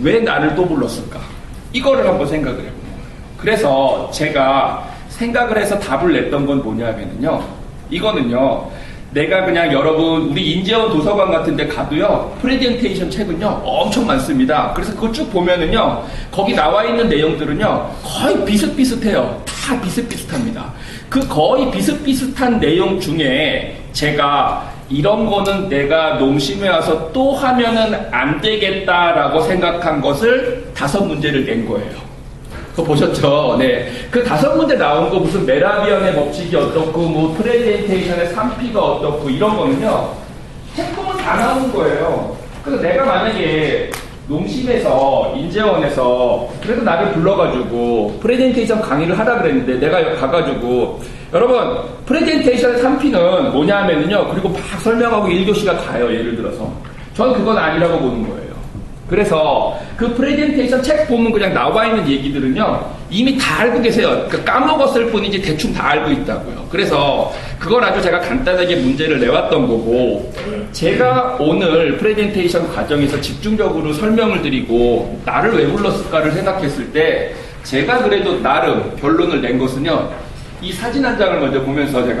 왜 나를 또 불렀을까? 이거를 한번 생각을 해보는 거예요. 그래서 제가 생각을 해서 답을 냈던 건 뭐냐면요. 이거는요. 내가 그냥 여러분 우리 인재원 도서관 같은 데 가도요. 프레젠테이션 책은요. 엄청 많습니다. 그래서 그거 쭉 보면은요. 거기 나와 있는 내용들은요. 거의 비슷비슷해요. 다 비슷비슷합니다. 그 거의 비슷비슷한 내용 중에 제가 이런 거는 내가 농심에 와서 또 하면은 안 되겠다라고 생각한 것을 다섯 문제를 낸 거예요. 그거 보셨죠? 네. 그 다섯 문제 나온 거 무슨 메라비언의 법칙이 어떻고, 뭐 프레젠테이션의 3P가 어떻고, 이런 거는요, 책보면 다 나오는 거예요. 그래서 내가 만약에 농심에서, 인재원에서, 그래도 나를 불러가지고, 프레젠테이션 강의를 하라 그랬는데, 내가 가가지고, 여러분, 프레젠테이션의 3P는 뭐냐 하면은요, 그리고 막 설명하고 1교시가 가요, 예를 들어서. 저는 그건 아니라고 보는 거예요. 그래서 그 프레젠테이션 책 보면 그냥 나와 있는 얘기들은요 이미 다 알고 계세요. 그러니까 까먹었을 뿐이지 대충 다 알고 있다고요. 그래서 그걸 아주 제가 간단하게 문제를 내왔던 거고 제가 오늘 프레젠테이션 과정에서 집중적으로 설명을 드리고 나를 왜 불렀을까를 생각했을 때 제가 그래도 나름 결론을 낸 것은요 이 사진 한 장을 먼저 보면서 제가